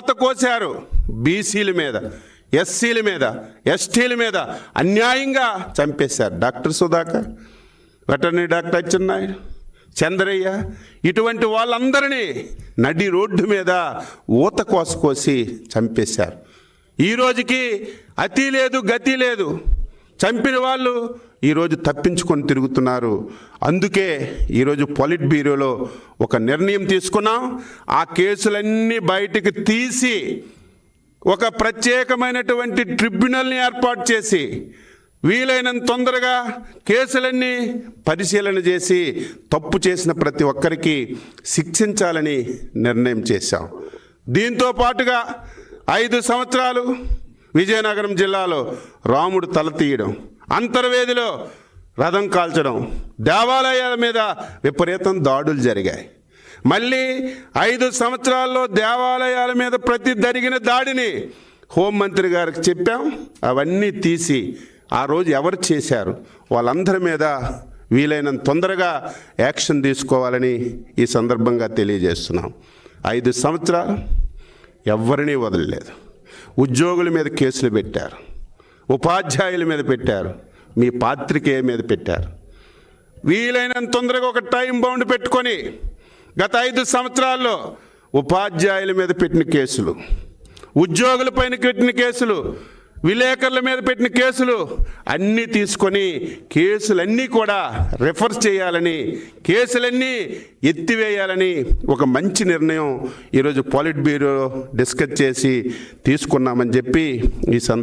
కోత కోశారు బీసీల మీద ఎస్సీల మీద ఎస్టీల మీద అన్యాయంగా చంపేశారు. Doctor Sudhakar veterinary doctor Atchannaidu Chandraiah ఇటువంటి వాళ్ళందరినీ నడి రోడ్డు మీద ఊత కోస కోసి చంపేశారు. ఈ రోజుకి అతి లేదు గతి లేదు. చంపిన వాళ్ళు ఈరోజు తప్పించుకొని తిరుగుతున్నారు. అందుకే ఈరోజు పొలిట్ బ్యూరోలో ఒక నిర్ణయం తీసుకున్నాం. ఆ కేసులన్నీ బయటికి తీసి ఒక ప్రత్యేకమైనటువంటి ట్రిబ్యునల్ని ఏర్పాటు చేసి వీలైనంత తొందరగా కేసులన్నీ పరిశీలన చేసి తప్పు చేసిన ప్రతి ఒక్కరికి శిక్షించాలని నిర్ణయం చేశాం. దీంతో పాటుగా ఐదు సంవత్సరాలు విజయనగరం జిల్లాలో రాముడు తల తీయడం అంతర్వేదిలో రథం కాల్చడం దేవాలయాల మీద విపరీతం దాడులు జరిగాయి. మళ్ళీ ఐదు సంవత్సరాల్లో దేవాలయాల మీద ప్రతి జరిగిన దాడిని హోంమంత్రి గారికి చెప్పాం. అవన్నీ తీసి ఆ రోజు ఎవరు చేశారు? వాళ్ళందరి మీద వీలైనంత తొందరగా యాక్షన్ తీసుకోవాలని ఈ సందర్భంగా తెలియజేస్తున్నాం. ఐదు సంవత్సరాలు ఎవరినీ వదలలేదు. ఉద్యోగుల మీద కేసులు పెట్టారు. ఉపాధ్యాయుల మీద పెట్టారు. మీ పాత్రికేయ మీద పెట్టారు. వీలైనంత తొందరగా ఒక టైం బౌండ్ పెట్టుకొని గత ఐదు సంవత్సరాల్లో ఉపాధ్యాయుల మీద పెట్టిన కేసులు ఉద్యోగులపైన పెట్టిన కేసులు విలేకరుల మీద పెట్టిన కేసులు అన్నీ తీసుకొని కేసులన్నీ కూడా రెఫర్ చేయాలని కేసులన్నీ ఎత్తివేయాలని ఒక మంచి నిర్ణయం ఈరోజు పాలిట్ బ్యూరో డిస్కస్ చేసి తీసుకున్నామని చెప్పి ఈ సందర్భంగా